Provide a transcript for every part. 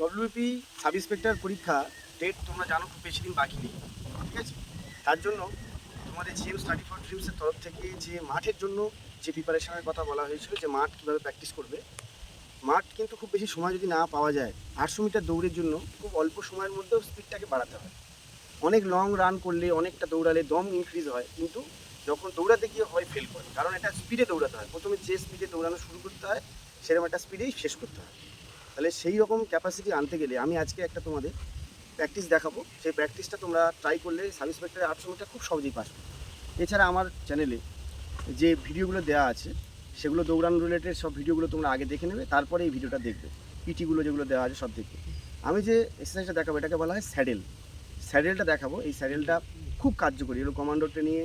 WP sub inspector পরীক্ষা date তোমরা জানো খুব বেশি দিন বাকি নেই, ঠিক আছে? তার জন্য তোমাদের জিএম স্টাডি ফর ড্রিমসের তরফ থেকে যে মাঠের জন্য যে প্রিপারেশনের কথা বলা হয়েছিল যে মাঠ কীভাবে প্র্যাকটিস করবে, মাঠ কিন্তু খুব বেশি সময় যদি না পাওয়া যায় আটশো মিটার দৌড়ের জন্য খুব অল্প সময়ের মধ্যেও স্পিডটাকে বাড়াতে হয়। অনেক লং রান করলে, অনেকটা দৌড়ালে দম ইনক্রিজ হয়, কিন্তু যখন দৌড়াতে গিয়ে হয় ফেল করে, কারণ এটা স্পিডে দৌড়াতে হয়। প্রথমে যে স্পিডে দৌড়ানো শুরু করতে হয়, সেরকম একটা স্পিডেই শেষ করতে হয়। তাহলে সেই রকম ক্যাপাসিটি আনতে গেলে আমি আজকে একটা তোমাদের প্র্যাকটিস দেখাবো। সেই প্র্যাকটিসটা তোমরা ট্রাই করলে সাব ইন্সপেক্টরের আটশো মিটার খুব সহজেই পাস এছাড়া আমার চ্যানেলে যে ভিডিওগুলো দেওয়া আছে, সেগুলো দৌড়ানো রিলেটেড সব ভিডিওগুলো তোমরা আগে দেখে নেবে, তারপরে এই ভিডিওটা দেখবে। পিটিগুলো যেগুলো দেওয়া আছে সব দেখবে। আমি যে এক্সারসাইজটা দেখাবো, এটাকে বলা হয় স্যাডেল স্যাডেলটা দেখাবো, এই স্যাডেলটা খুব কার্যকরী। এগুলো কমান্ডো ট্রেনিংয়ে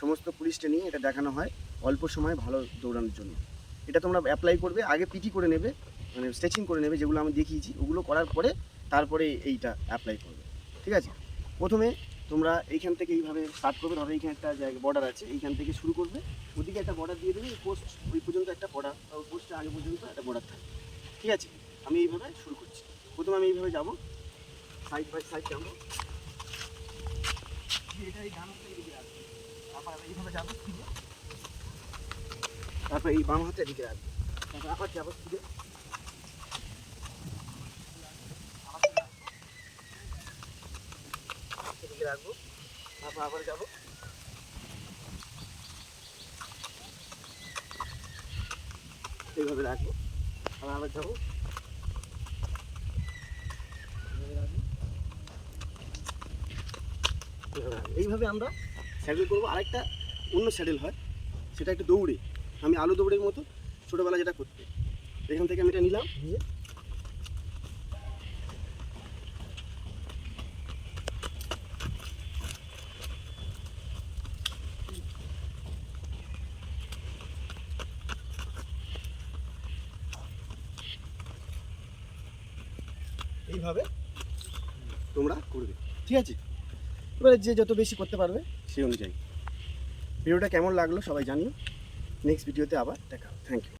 সমস্ত পুলিশ ট্রেনিংয়ে এটা দেখানো হয় অল্প সময়ে ভালো দৌড়ানোর জন্য। এটা তোমরা অ্যাপ্লাই করবে, আগে পিটি করে নেবে মানে স্ট্রেচিং করে নেবে যেগুলো আমি দেখিয়েছি, ওগুলো করার পরে তারপরে এইটা অ্যাপ্লাই করবে। ঠিক আছে? প্রথমে তোমরা এইখান থেকে এইভাবে স্টার্ট করবে। ধরো এইখানে একটা জায়গা বর্ডার আছে, এইখান থেকে শুরু করবে। ওদিকে একটা বর্ডার দিয়ে দেবে পোস্ট ওই পর্যন্ত একটা বর্ডার ওই পোস্টের আগে পর্যন্ত একটা বর্ডার থাকে ঠিক আছে? আমি এইভাবে শুরু করছি। প্রথমে আমি এইভাবে যাব। সাইড বাই সাইড যাব। এটা এই ডান এদিকে রাখব। তারপর এইভাবে যাব তারপর এই বাম হাতের দিকে রাখব। তারপর আবার যাব ফিরে আবার চলে আসব। এদিকে রাখব। তারপর আবার যাব। এইভাবে রাখব। আবার আবার যাব। এইভাবে আমরা স্যাডেল করব। আরেকটা অন্য স্যাডেল হয়। সেটা একটু দৌড়ে। আমি আলু দৌড়ের মতো ছোটোবেলা যেটা করতে এখান থেকে আমি এটা নিলাম। নিয়ে এইভাবে তোমরা করবে। ঠিক আছে? এবারে যে যত বেশি করতে পারবে সেই অনুযায়ী। ভিডিওটা কেমন লাগল সবাই জানিও। নেক্সট ভিডিওতে আবার দেখা থ্যাংক ইউ